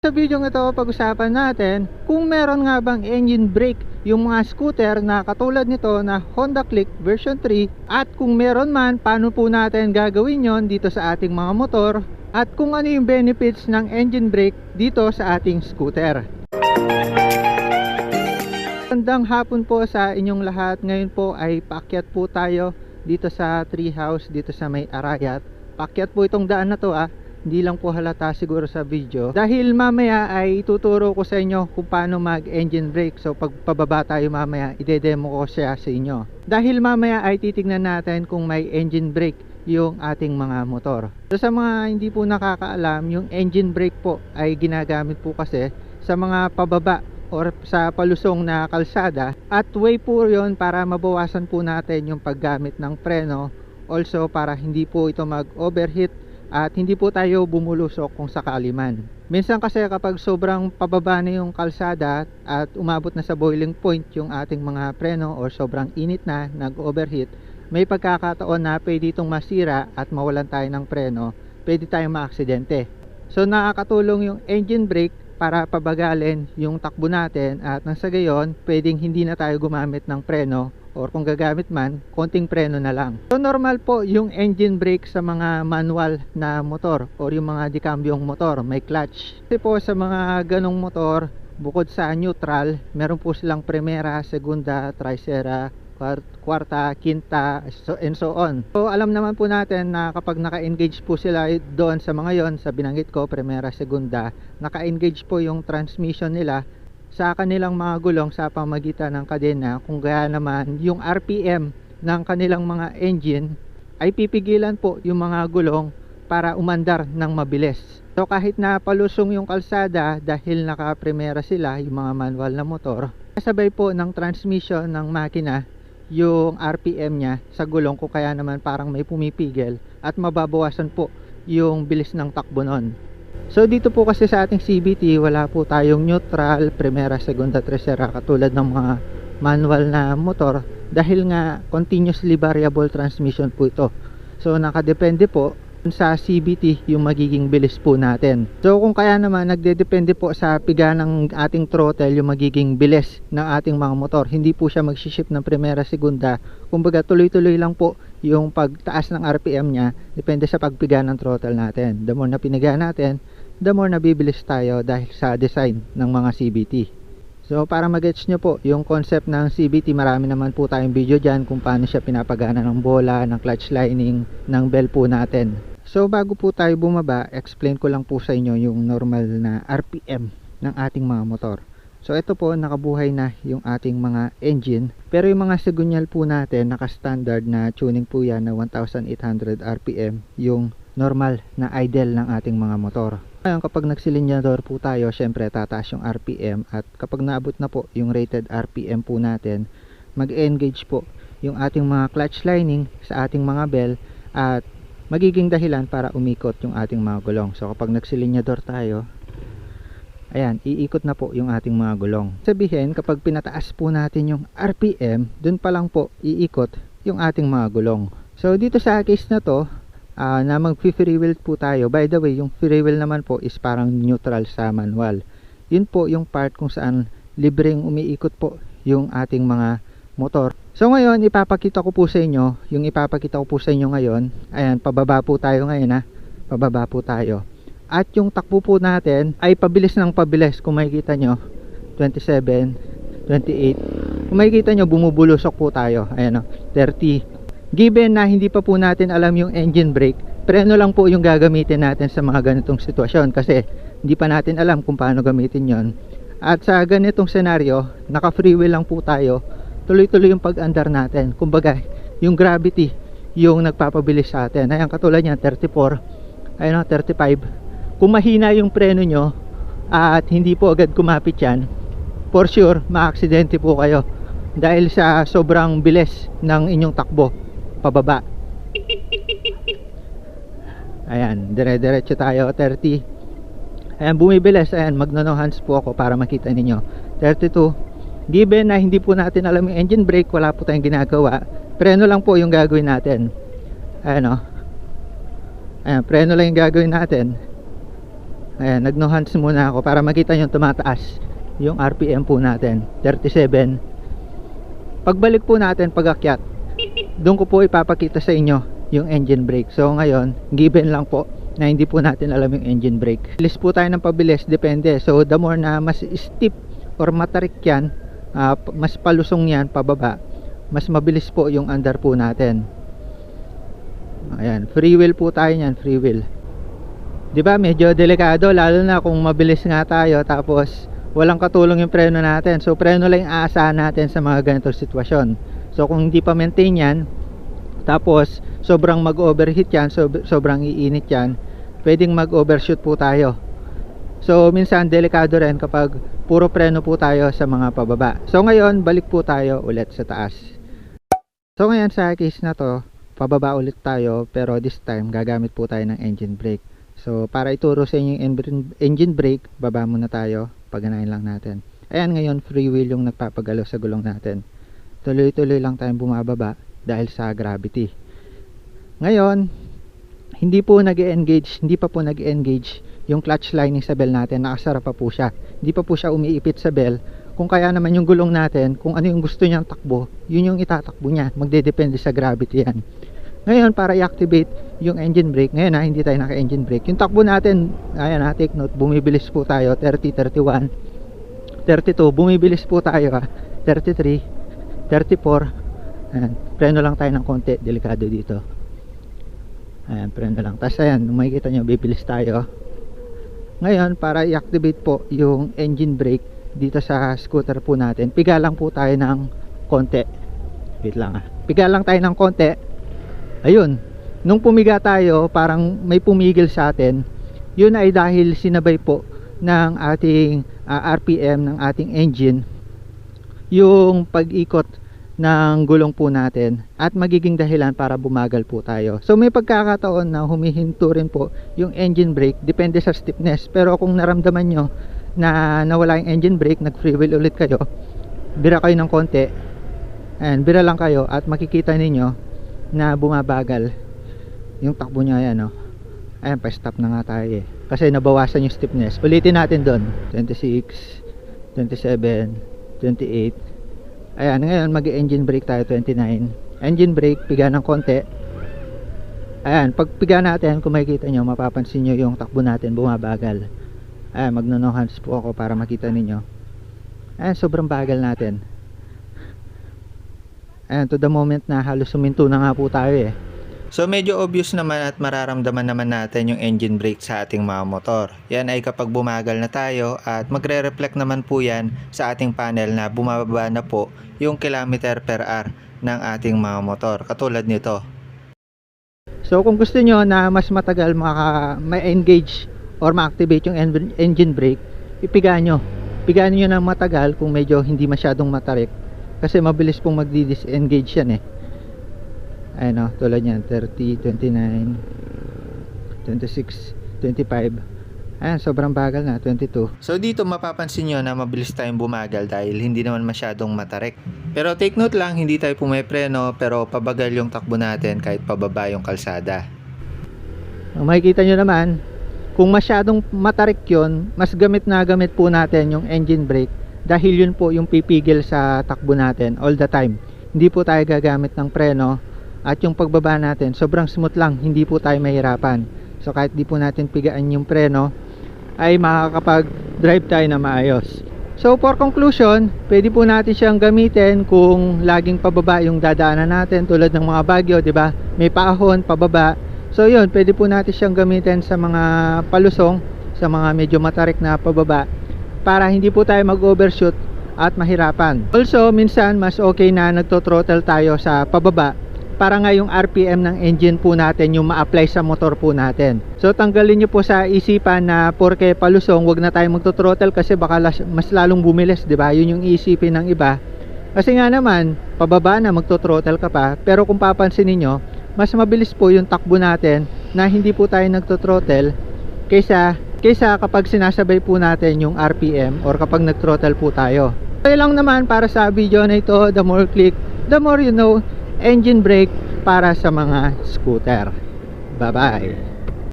Sa video ito, pag-usapan natin kung meron nga bang engine brake yung mga scooter na katulad nito na Honda Click version 3 at kung meron man, paano po natin gagawin yon dito sa ating mga motor at kung ano yung benefits ng engine brake dito sa ating scooter. Magandang hapon po sa inyong lahat. Ngayon po ay paakyat po tayo dito sa treehouse dito sa may Arayat. Paakyat po itong daan na to ah. Hindi lang po halata siguro sa video. Dahil mamaya ay tuturo ko sa inyo kung paano mag engine brake. So pag pababa tayo mamaya, ide-demo ko siya sa inyo. Dahil mamaya ay titignan natin kung may engine brake yung ating mga motor. So sa mga hindi po nakakaalam, yung engine brake po ay ginagamit po kasi sa mga pababa or sa palusong na kalsada at way po yon para mabawasan po natin yung paggamit ng preno also para hindi po ito mag overheat at hindi po tayo bumulusok kung sakali man. Minsan kasi kapag sobrang pababa na yung kalsada at umabot na sa boiling point yung ating mga preno or sobrang init na, nag-overheat, may pagkakataon na pwede itong masira at mawalan tayo ng preno, pwede tayong maaksidente. So nakakatulong yung engine brake para pabagalin yung takbo natin at nang sa gayon, pwedeng hindi na tayo gumamit ng preno or kung gagamit man, konting preno na lang. So normal po yung engine brake sa mga manual na motor or yung mga dikambyong motor, may clutch. Kasi po sa mga ganong motor, bukod sa neutral, meron po silang primera, segunda, tricera, kwarta, quinta, so, and so on. So alam naman po natin na kapag naka-engage po sila doon sa mga yon, sa binanggit ko, primera, segunda, naka-engage po yung transmission nila sa kanilang mga gulong sa pamagitan ng kadena kung gaya naman yung RPM ng kanilang mga engine ay pipigilan po yung mga gulong para umandar ng mabilis. So kahit na palusong yung kalsada dahil naka-primera sila yung mga manual na motor, kasabay po ng transmission ng makina yung RPM niya sa gulong kung kaya naman parang may pumipigil at mababawasan po yung bilis ng takbo nun. So dito po kasi sa ating CBT wala po tayong neutral, primera, segunda, tercera katulad ng mga manual na motor dahil nga continuously variable transmission po ito. So nakadepende po sa CBT yung magiging bilis po natin. So kung kaya naman nagdedepende po sa piga ng ating throttle yung magiging bilis ng ating mga motor. Hindi po siya mag-shift ng primera, segunda. Kumbaga tuloy-tuloy lang po yung pagtaas ng RPM niya depende sa pagpiga ng throttle natin. The more na piniga natin, the more nabibilis tayo dahil sa design ng mga CBT. So para magets nyo po yung concept ng CBT marami naman po tayong video dyan kung paano siya pinapagana ng bola, ng clutch lining, ng bell po natin. So bago po tayo bumaba, explain ko lang po sa inyo yung normal na RPM ng ating mga motor. So ito po nakabuhay na yung ating mga engine pero yung mga segunyal po natin naka-standard na tuning po yan na 1800 RPM yung normal na idle ng ating mga motor. Ngayon kapag nagsilinyador po tayo, syempre tataas yung RPM at kapag naabot na po yung rated RPM po natin, mag-engage po yung ating mga clutch lining sa ating mga bell at magiging dahilan para umikot yung ating mga gulong. So kapag nagsilinyador tayo, ayan, iikot na po yung ating mga gulong. Sabihin, kapag pinataas po natin yung RPM, dun pa lang po iikot yung ating mga gulong. So dito sa case na to, uh, na mag free wheel po tayo. By the way, yung free wheel naman po is parang neutral sa manual. Yun po yung part kung saan libreng umiikot po yung ating mga motor. So ngayon, ipapakita ko po sa inyo, yung ipapakita ko po sa inyo ngayon, ayan, pababa po tayo ngayon ha, pababa po tayo. At yung takbo po natin ay pabilis ng pabilis kung makikita nyo, 27, 28. Kung makikita nyo, bumubulusok po tayo, ayan o, 30. Given na hindi pa po natin alam yung engine brake, preno lang po yung gagamitin natin sa mga ganitong sitwasyon kasi hindi pa natin alam kung paano gamitin yon. At sa ganitong senaryo, naka freewheel lang po tayo, tuloy-tuloy yung pag-andar natin. Kumbaga, yung gravity yung nagpapabilis sa atin. Ayan, katulad niyan, 34, ayun 35. Kung mahina yung preno nyo at hindi po agad kumapit yan, for sure, maaksidente po kayo dahil sa sobrang bilis ng inyong takbo pababa. Ayan, dire-diretso tayo, 30. Ayan, bumibilis. Ayan, magno hands po ako para makita ninyo. 32. Given na hindi po natin alam yung engine brake, wala po tayong ginagawa. Preno lang po yung gagawin natin. Ayan o. Ayan, preno lang yung gagawin natin. Ayan, nag no hands muna ako para makita nyo tumataas yung RPM po natin. 37. Pagbalik po natin pagakyat, doon ko po ipapakita sa inyo yung engine brake. So ngayon, given lang po na hindi po natin alam yung engine brake. Bilis po tayo ng pabilis, depende. So the more na mas steep or matarik yan, p- mas palusong yan pababa, mas mabilis po yung andar po natin. Ayan, free wheel po tayo niyan, free wheel. 'Di ba? Medyo delikado lalo na kung mabilis nga tayo tapos walang katulong yung preno natin. So preno lang yung aasahan natin sa mga ganitong sitwasyon. So kung hindi pa maintain yan, tapos sobrang mag-overheat yan, sob- sobrang iinit yan, pwedeng mag-overshoot po tayo. So minsan delikado rin kapag puro preno po tayo sa mga pababa. So ngayon, balik po tayo ulit sa taas. So ngayon sa case na to, pababa ulit tayo pero this time gagamit po tayo ng engine brake. So para ituro sa inyo yung engine- brake, baba muna tayo, paganahin lang natin. Ayan ngayon free wheel yung nagpapagalaw sa gulong natin. Tuloy-tuloy lang tayong bumababa dahil sa gravity. Ngayon, hindi po nag engage hindi pa po nag engage yung clutch lining sa bell natin, nakasara pa po siya. Hindi pa po siya umiipit sa bell. Kung kaya naman yung gulong natin, kung ano yung gusto niyang takbo, yun yung itatakbo niya. Magdedepende sa gravity yan. Ngayon, para i-activate yung engine brake, ngayon ha, hindi tayo naka-engine brake. Yung takbo natin, ayan ha, take note, bumibilis po tayo, 30, 31, 32, bumibilis po tayo ha, 33, 34, ayan, preno lang tayo ng konti, delikado dito. Ayan, preno lang. Tapos ayan, makikita nyo, bibilis tayo. Ngayon, para i-activate po yung engine brake dito sa scooter po natin, piga lang po tayo ng konti. Wait lang ah. Piga lang tayo ng konti. Ayun. Nung pumiga tayo, parang may pumigil sa atin. Yun ay dahil sinabay po ng ating ah, RPM ng ating engine yung pag-ikot ng gulong po natin at magiging dahilan para bumagal po tayo. So may pagkakataon na humihinto rin po yung engine brake depende sa stiffness. Pero kung naramdaman nyo na nawala yung engine brake, nag free wheel ulit kayo, bira kayo ng konti. Ayan, bira lang kayo at makikita ninyo na bumabagal yung takbo nyo ayan oh. Ayan, pa-stop na nga tayo eh. Kasi nabawasan yung stiffness. Ulitin natin doon. 26, 27, 28, Ayan, ngayon mag-engine brake tayo 29. Engine brake, piga ng konti. Ayan, pag piga natin, kung makikita nyo, mapapansin nyo yung takbo natin bumabagal. Ayan, magno hands po ako para makita ninyo. Ayan, sobrang bagal natin. Ayan, to the moment na halos suminto na nga po tayo eh. So medyo obvious naman at mararamdaman naman natin yung engine brake sa ating mga motor. Yan ay kapag bumagal na tayo at magre-reflect naman po yan sa ating panel na bumababa na po yung kilometer per hour ng ating mga motor. Katulad nito. So kung gusto nyo na mas matagal maka ma-engage or ma-activate yung en- engine brake, ipiga nyo. Pigaan nyo ng matagal kung medyo hindi masyadong matarik kasi mabilis pong magdi-disengage yan eh. Ayan o, tulad yan, 30, 29, 26, 25. Ayan, sobrang bagal na, 22. So dito mapapansin nyo na mabilis tayong bumagal dahil hindi naman masyadong matarik. Pero take note lang, hindi tayo pumepreno pero pabagal yung takbo natin kahit pababa yung kalsada. Ang makikita nyo naman, kung masyadong matarik yon mas gamit na gamit po natin yung engine brake dahil yun po yung pipigil sa takbo natin all the time. Hindi po tayo gagamit ng preno at yung pagbaba natin sobrang smooth lang, hindi po tayo mahirapan. So kahit di po natin pigaan yung preno ay makakapag-drive tayo na maayos. So for conclusion, pwede po natin siyang gamitin kung laging pababa yung dadaanan natin tulad ng mga bagyo, ba? May paahon pababa. So yun, pwede po natin siyang gamitin sa mga palusong, sa mga medyo matarik na pababa para hindi po tayo mag-overshoot at mahirapan. Also, minsan mas okay na nagto-throttle tayo sa pababa para nga yung RPM ng engine po natin yung ma-apply sa motor po natin. So tanggalin nyo po sa isipan na porke palusong, wag na tayo magto-throttle kasi baka mas lalong bumilis, 'di ba? Yun yung isipin ng iba. Kasi nga naman, pababa na magto-throttle ka pa, pero kung papansin niyo, mas mabilis po yung takbo natin na hindi po tayo nagto-throttle kaysa kaysa kapag sinasabay po natin yung RPM or kapag nag-throttle po tayo. Kaya lang naman para sa video na ito, the more click, the more you know, engine brake para sa mga scooter. Bye-bye!